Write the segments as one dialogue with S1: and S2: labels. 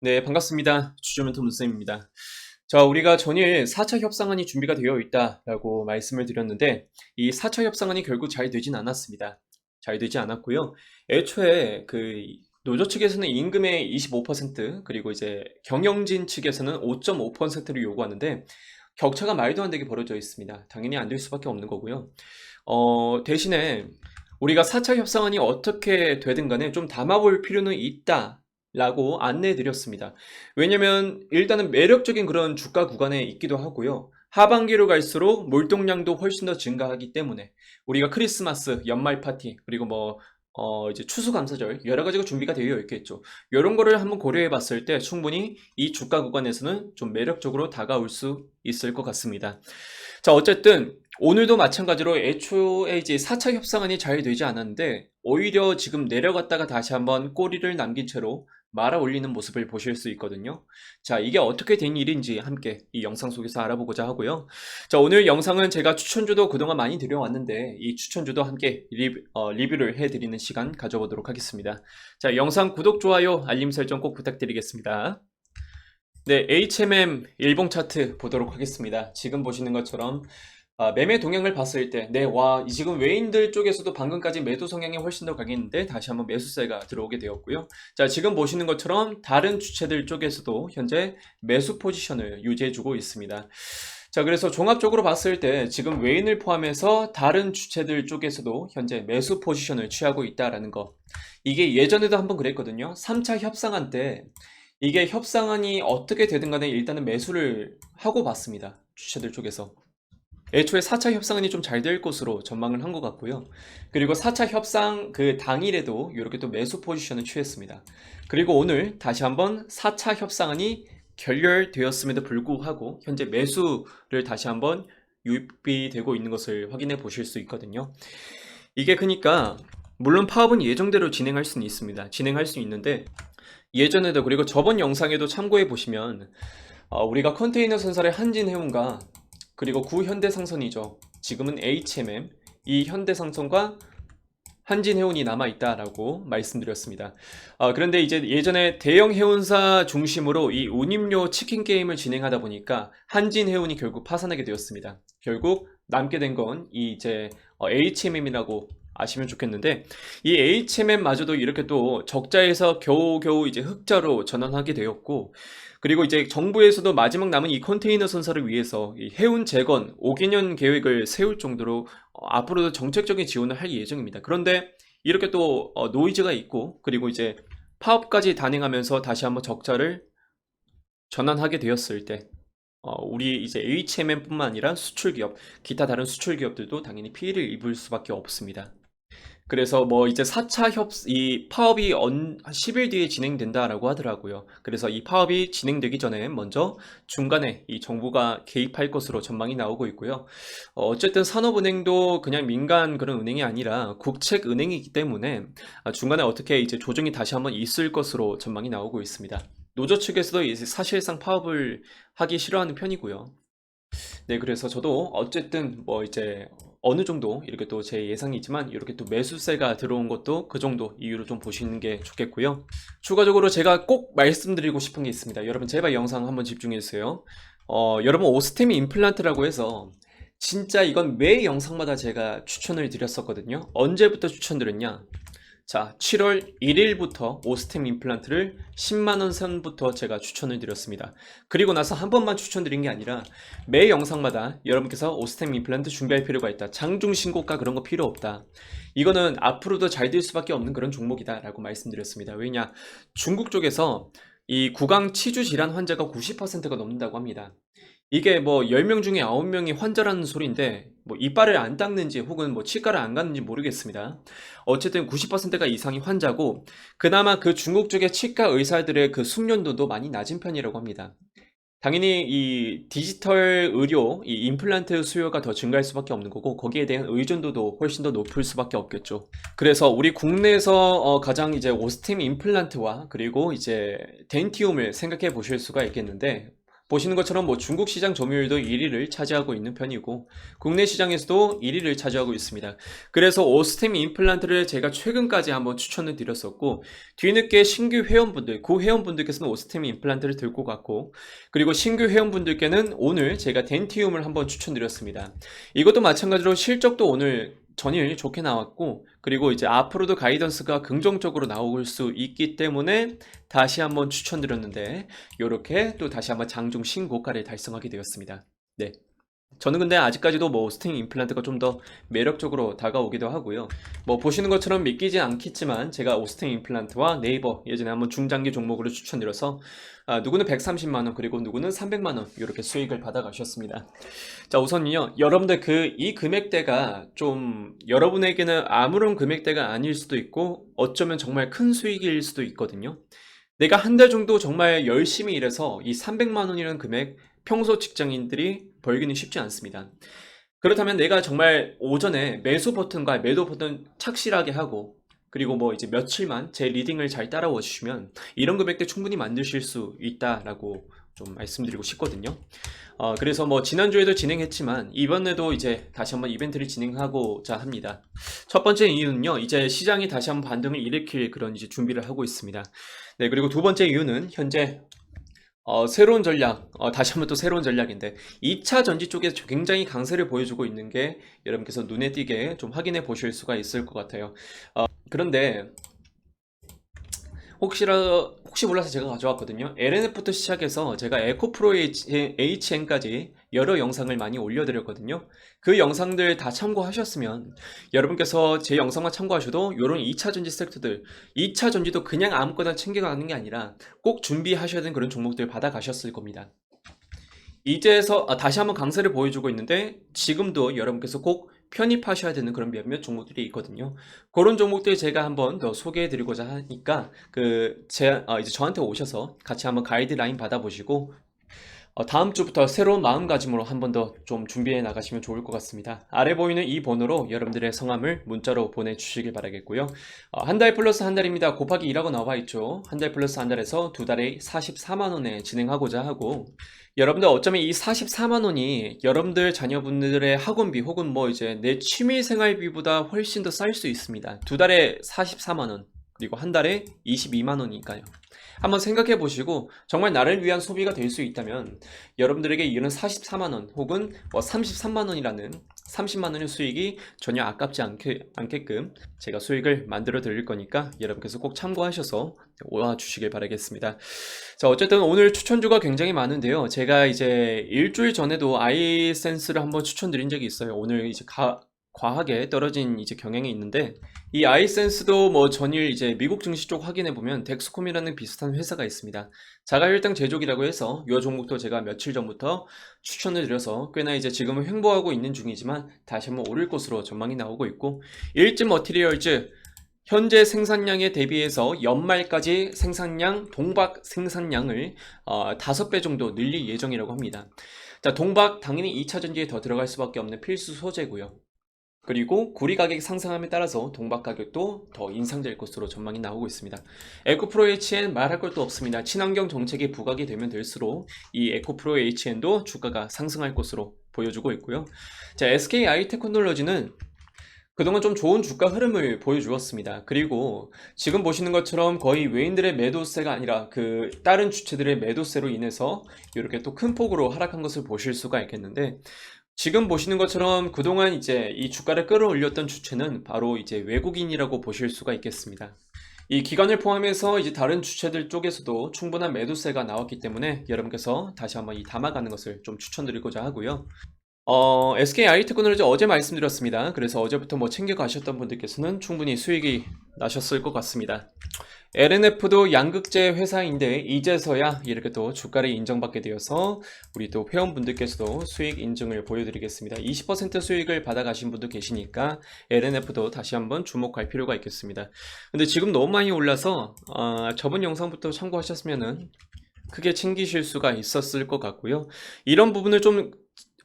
S1: 네, 반갑습니다. 주주멘토 문쌤입니다. 자, 우리가 전일 4차 협상안이 준비가 되어 있다라고 말씀을 드렸는데, 이 4차 협상안이 결국 잘 되진 않았습니다. 잘 되지 않았고요. 애초에 그 노조 측에서는 임금의 25%, 그리고 이제 경영진 측에서는 5.5%를 요구하는데, 격차가 말도 안 되게 벌어져 있습니다. 당연히 안 될 수밖에 없는 거고요. 어, 대신에 우리가 4차 협상안이 어떻게 되든 간에 좀 담아볼 필요는 있다. 라고 안내해 드렸습니다. 왜냐면 일단은 매력적인 그런 주가 구간에 있기도 하고요. 하반기로 갈수록 몰동량도 훨씬 더 증가하기 때문에 우리가 크리스마스, 연말 파티, 그리고 뭐, 어, 이제 추수감사절 여러 가지가 준비가 되어 있겠죠. 이런 거를 한번 고려해 봤을 때 충분히 이 주가 구간에서는 좀 매력적으로 다가올 수 있을 것 같습니다. 자, 어쨌든 오늘도 마찬가지로 애초에 이제 4차 협상안이 잘 되지 않았는데 오히려 지금 내려갔다가 다시 한번 꼬리를 남긴 채로 말아 올리는 모습을 보실 수 있거든요. 자, 이게 어떻게 된 일인지 함께 이 영상 속에서 알아보고자 하고요. 자, 오늘 영상은 제가 추천주도 그동안 많이 드려왔는데 이 추천주도 함께 리뷰, 어, 리뷰를 해드리는 시간 가져보도록 하겠습니다. 자, 영상 구독, 좋아요, 알림 설정 꼭 부탁드리겠습니다. 네, HMM 일봉 차트 보도록 하겠습니다. 지금 보시는 것처럼 아, 매매 동향을 봤을 때, 네, 와, 이 지금 외인들 쪽에서도 방금까지 매도 성향이 훨씬 더 강했는데 다시 한번 매수세가 들어오게 되었고요. 자, 지금 보시는 것처럼 다른 주체들 쪽에서도 현재 매수 포지션을 유지해주고 있습니다. 자, 그래서 종합적으로 봤을 때 지금 외인을 포함해서 다른 주체들 쪽에서도 현재 매수 포지션을 취하고 있다라는 거. 이게 예전에도 한번 그랬거든요. 3차 협상안 때 이게 협상안이 어떻게 되든 간에 일단은 매수를 하고 봤습니다. 주체들 쪽에서. 애초에 4차 협상안이 좀 잘 될 것으로 전망을 한 것 같고요. 그리고 4차 협상 그 당일에도 이렇게 또 매수 포지션을 취했습니다. 그리고 오늘 다시 한번 4차 협상안이 결렬되었음에도 불구하고 현재 매수를 다시 한번 유입이 되고 있는 것을 확인해 보실 수 있거든요. 이게 그러니까 물론 파업은 예정대로 진행할 수는 있습니다. 진행할 수 있는데 예전에도 그리고 저번 영상에도 참고해 보시면 어, 우리가 컨테이너 선사의 한진해운과 그리고 구현대상선이죠. 지금은 HMM 이 현대상선과 한진해운이 남아 있다라고 말씀드렸습니다. 아, 그런데 이제 예전에 대형 해운사 중심으로 이 운임료 치킨 게임을 진행하다 보니까 한진해운이 결국 파산하게 되었습니다. 결국 남게 된 건이 이제 HMM이라고 아시면 좋겠는데 이 HMM마저도 이렇게 또 적자에서 겨우겨우 이제 흑자로 전환하게 되었고 그리고 이제 정부에서도 마지막 남은 이 컨테이너 선사를 위해서 이 해운 재건 5개년 계획을 세울 정도로 어, 앞으로도 정책적인 지원을 할 예정입니다. 그런데 이렇게 또 어, 노이즈가 있고 그리고 이제 파업까지 단행하면서 다시 한번 적자를 전환하게 되었을 때 어, 우리 이제 HMM뿐만 아니라 수출 기업, 기타 다른 수출 기업들도 당연히 피해를 입을 수밖에 없습니다. 그래서 뭐 이제 4차 협, 이 파업이 언, 10일 뒤에 진행된다라고 하더라고요. 그래서 이 파업이 진행되기 전에 먼저 중간에 이 정부가 개입할 것으로 전망이 나오고 있고요. 어, 어쨌든 산업은행도 그냥 민간 그런 은행이 아니라 국책은행이기 때문에 아, 중간에 어떻게 이제 조정이 다시 한번 있을 것으로 전망이 나오고 있습니다. 노조 측에서도 이제 사실상 파업을 하기 싫어하는 편이고요. 네, 그래서 저도 어쨌든 뭐 이제 어느 정도 이렇게 또 제 예상이지만 이렇게 또 매수세가 들어온 것도 그 정도 이유로 좀 보시는 게 좋겠고요. 추가적으로 제가 꼭 말씀드리고 싶은 게 있습니다. 여러분 제발 영상 한번 집중해 주세요. 어, 여러분 오스테미 임플란트라고 해서 진짜 이건 매 영상마다 제가 추천을 드렸었거든요. 언제부터 추천드렸냐? 자, 7월 1일부터 오스템 임플란트를 10만원 선부터 제가 추천을 드렸습니다. 그리고 나서 한 번만 추천드린 게 아니라 매 영상마다 여러분께서 오스템 임플란트 준비할 필요가 있다. 장중 신고가 그런 거 필요 없다. 이거는 앞으로도 잘 될 수밖에 없는 그런 종목이다 라고 말씀드렸습니다. 왜냐? 중국 쪽에서 이 구강 치주 질환 환자가 90%가 넘는다고 합니다. 이게 뭐 10명 중에 9명이 환자라는 소리인데 뭐 이빨을 안 닦는지 혹은 뭐 치과를 안 갔는지 모르겠습니다. 어쨌든 90%가 이상이 환자고 그나마 그 중국 쪽의 치과 의사들의 그 숙련도도 많이 낮은 편이라고 합니다. 당연히 이 디지털 의료, 이 임플란트 수요가 더 증가할 수밖에 없는 거고 거기에 대한 의존도도 훨씬 더 높을 수밖에 없겠죠. 그래서 우리 국내에서 어 가장 이제 오스템 임플란트와 그리고 이제 덴티움을 생각해 보실 수가 있겠는데 보시는 것처럼 뭐 중국 시장 점유율도 1위를 차지하고 있는 편이고 국내 시장에서도 1위를 차지하고 있습니다. 그래서 오스템 임플란트를 제가 최근까지 한번 추천을 드렸었고 뒤늦게 신규 회원분들, 구 회원분들께서는 오스템 임플란트를 들고 갔고 그리고 신규 회원분들께는 오늘 제가 덴티움을 한번 추천드렸습니다. 이것도 마찬가지로 실적도 오늘 전일 좋게 나왔고 그리고 이제 앞으로도 가이던스가 긍정적으로 나올 수 있기 때문에 다시 한번 추천드렸는데 이렇게 또 다시 한번 장중 신고가를 달성하게 되었습니다. 네. 저는 근데 아직까지도 뭐 스팅 임플란트가 좀 더 매력적으로 다가오기도 하고요. 뭐 보시는 것처럼 믿기지 않겠지만 제가 오스팅 임플란트와 네이버 예전에 한번 중장기 종목으로 추천드려서 아, 누구는 130만 원 그리고 누구는 300만 원 이렇게 수익을 받아가셨습니다. 자 우선요 여러분들 그 이 금액대가 좀 여러분에게는 아무런 금액대가 아닐 수도 있고 어쩌면 정말 큰 수익일 수도 있거든요. 내가 한 달 정도 정말 열심히 일해서 이 300만 원이라는 금액 평소 직장인들이 벌기는 쉽지 않습니다. 그렇다면 내가 정말 오전에 매수 버튼과 매도 버튼 착실하게 하고 그리고 뭐 이제 며칠만 제 리딩을 잘 따라와 주시면 이런 금액대 충분히 만드실 수 있다라고 좀 말씀드리고 싶거든요. 어, 그래서 뭐 지난주에도 진행했지만 이번에도 이제 다시 한번 이벤트를 진행하고자 합니다. 첫 번째 이유는요, 이제 시장이 다시 한번 반등을 일으킬 그런 이제 준비를 하고 있습니다. 네, 그리고 두 번째 이유는 현재 어, 새로운 전략, 어, 다시 한번 또 새로운 전략인데 2차 전지 쪽에서 굉장히 강세를 보여주고 있는 게 여러분께서 눈에 띄게 좀 확인해 보실 수가 있을 것 같아요. 어, 그런데 혹시라 혹시 몰라서 제가 가져왔거든요. LNF부터 시작해서 제가 에코프로 HN까지 여러 영상을 많이 올려드렸거든요. 그 영상들 다 참고하셨으면 여러분께서 제 영상만 참고하셔도 이런 2차 전지 섹터들, 2차 전지도 그냥 아무거나 챙겨가는 게 아니라 꼭 준비하셔야 되는 그런 종목들 받아가셨을 겁니다. 이제서 아, 다시 한번 강세를 보여주고 있는데 지금도 여러분께서 꼭 편입하셔야 되는 그런 몇몇 종목들이 있거든요. 그런 종목들 제가 한번 더 소개해 드리고자 하니까 그 제 아, 이제 저한테 오셔서 같이 한번 가이드라인 받아보시고 어, 다음 주부터 새로운 마음가짐으로 한 번 더 좀 준비해 나가시면 좋을 것 같습니다. 아래 보이는 이 번호로 여러분들의 성함을 문자로 보내주시길 바라겠고요. 어, 한달 플러스 한 달입니다. 곱하기 2라고 나와 있죠. 한 달 플러스 한 달에서 두 달에 44만원에 진행하고자 하고 여러분들 어쩌면 이 44만 원이 여러분들 자녀분들의 학원비 혹은 뭐 이제 내 취미 생활비보다 훨씬 더 쌀 수 있습니다. 두 달에 44만 원 그리고 한 달에 22만 원이니까요. 한번 생각해 보시고 정말 나를 위한 소비가 될 수 있다면 여러분들에게 이런 44만 원 혹은 뭐 33만 원이라는 30만 원의 수익이 전혀 아깝지 않게, 않게끔 제가 수익을 만들어 드릴 거니까 여러분께서 꼭 참고하셔서 와 주시길 바라겠습니다. 자, 어쨌든 오늘 추천주가 굉장히 많은데요. 제가 이제 일주일 전에도 아이센스를 한번 추천드린 적이 있어요. 오늘 이제 가, 과하게 떨어진 이제 경향이 있는데 이 아이센스도 뭐 전일 이제 미국 증시 쪽 확인해 보면 덱스콤이라는 비슷한 회사가 있습니다. 자가혈당 제조기라고 해서 이 종목도 제가 며칠 전부터 추천을 드려서 꽤나 이제 지금은 횡보하고 있는 중이지만 다시 한번 오를 것으로 전망이 나오고 있고 일즈 머티리얼즈 현재 생산량에 대비해서 연말까지 생산량, 동박 생산량을 어, 5배 정도 늘릴 예정이라고 합니다. 자, 동박 당연히 2차 전지에 더 들어갈 수밖에 없는 필수 소재고요. 그리고 구리 가격 상승함에 따라서 동박 가격도 더 인상될 것으로 전망이 나오고 있습니다. 에코프로 HN 말할 것도 없습니다. 친환경 정책이 부각이 되면 될수록 이 에코프로 HN도 주가가 상승할 것으로 보여주고 있고요. 자, SK 아이테크놀로지는 그동안 좀 좋은 주가 흐름을 보여주었습니다. 그리고 지금 보시는 것처럼 거의 외인들의 매도세가 아니라 그 다른 주체들의 매도세로 인해서 이렇게 또 큰 폭으로 하락한 것을 보실 수가 있겠는데 지금 보시는 것처럼 그동안 이제 이 주가를 끌어올렸던 주체는 바로 이제 외국인이라고 보실 수가 있겠습니다. 이 기관을 포함해서 이제 다른 주체들 쪽에서도 충분한 매도세가 나왔기 때문에 여러분께서 다시 한번 이 담아가는 것을 좀 추천드리고자 하고요. 어, SK 아이테크놀로지 어제 말씀드렸습니다. 그래서 어제부터 뭐 챙겨 가셨던 분들께서는 충분히 수익이 나셨을 것 같습니다. LNF도 양극재 회사인데 이제서야 이렇게 또 주가를 인정받게 되어서 우리 또 회원분들께서도 수익 인증을 보여드리겠습니다. 20% 수익을 받아가신 분도 계시니까 LNF도 다시 한번 주목할 필요가 있겠습니다. 근데 지금 너무 많이 올라서 어, 저번 영상부터 참고하셨으면은 크게 챙기실 수가 있었을 것 같고요. 이런 부분을 좀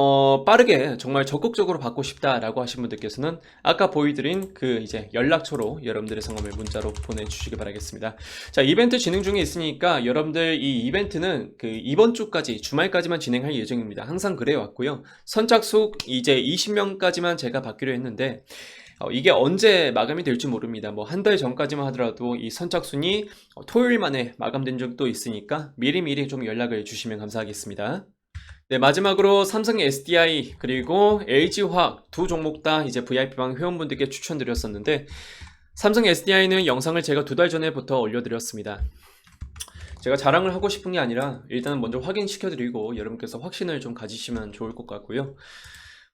S1: 어, 빠르게 정말 적극적으로 받고 싶다라고 하신 분들께서는 아까 보여드린 그 이제 연락처로 여러분들의 성함을 문자로 보내주시기 바라겠습니다. 자, 이벤트 진행 중에 있으니까 여러분들 이 이벤트는 그 이번 주까지 주말까지만 진행할 예정입니다. 항상 그래 왔고요. 선착순 이제 20명까지만 제가 받기로 했는데 어, 이게 언제 마감이 될지 모릅니다. 뭐 한 달 전까지만 하더라도 이 선착순이 어, 토요일 만에 마감된 적도 있으니까 미리미리 좀 연락을 주시면 감사하겠습니다. 네, 마지막으로 삼성 SDI 그리고 LG화학 두 종목 다 이제 VIP방 회원분들께 추천드렸었는데 삼성 SDI는 영상을 제가 두 달 전에부터 올려드렸습니다. 제가 자랑을 하고 싶은 게 아니라 일단은 먼저 확인시켜드리고 여러분께서 확신을 좀 가지시면 좋을 것 같고요.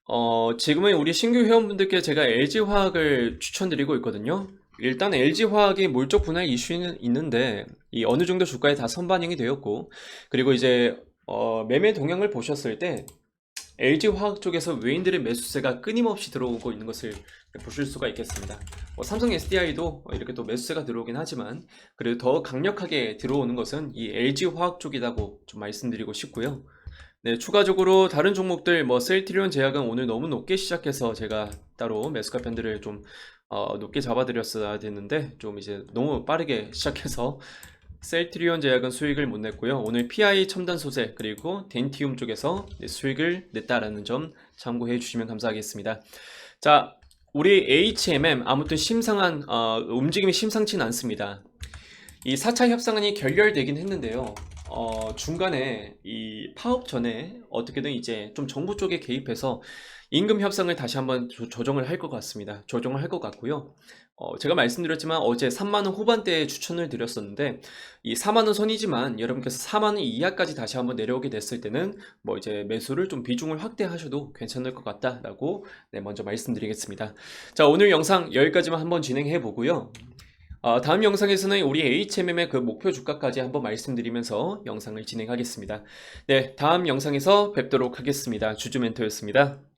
S1: 어, 지금은 우리 신규 회원분들께 제가 LG화학을 추천드리고 있거든요. 일단 LG화학이 물적 분할 이슈는 있는데 이 어느 정도 주가에 다 선반영이 되었고 그리고 이제 어, 매매 동향을 보셨을 때 LG화학 쪽에서 외인들의 매수세가 끊임없이 들어오고 있는 것을 보실 수가 있겠습니다. 뭐 삼성 SDI도 이렇게 또 매수세가 들어오긴 하지만 그래도 더 강력하게 들어오는 것은 이 LG화학 쪽이라고 좀 말씀드리고 싶고요. 네, 추가적으로 다른 종목들 뭐 셀트리온 제약은 오늘 너무 높게 시작해서 제가 따로 매수가 편들을 좀 어, 높게 잡아드렸어야 됐는데 좀 이제 너무 빠르게 시작해서 셀트리온 제약은 수익을 못 냈고요. 오늘 PI 첨단 소재 그리고 덴티움 쪽에서 네, 수익을 냈다라는 점 참고해 주시면 감사하겠습니다. 자, 우리 HMM 아무튼 심상한 어, 움직임이 심상치는 않습니다. 이 4차 협상안이 결렬되긴 했는데요. 어, 중간에 이 파업 전에 어떻게든 이제 좀 정부 쪽에 개입해서 임금 협상을 다시 한번 조, 조정을 할 것 같습니다. 조정을 할 것 같고요. 어, 제가 말씀드렸지만 어제 3만원 후반대에 추천을 드렸었는데 이 4만원 선이지만 여러분께서 4만원 이하까지 다시 한번 내려오게 됐을 때는 뭐 이제 매수를 좀 비중을 확대하셔도 괜찮을 것 같다라고 네, 먼저 말씀드리겠습니다. 자, 오늘 영상 여기까지만 한번 진행해 보고요. 어, 다음 영상에서는 우리 HMM의 그 목표 주가까지 한번 말씀드리면서 영상을 진행하겠습니다. 네, 다음 영상에서 뵙도록 하겠습니다. 주주 멘토였습니다.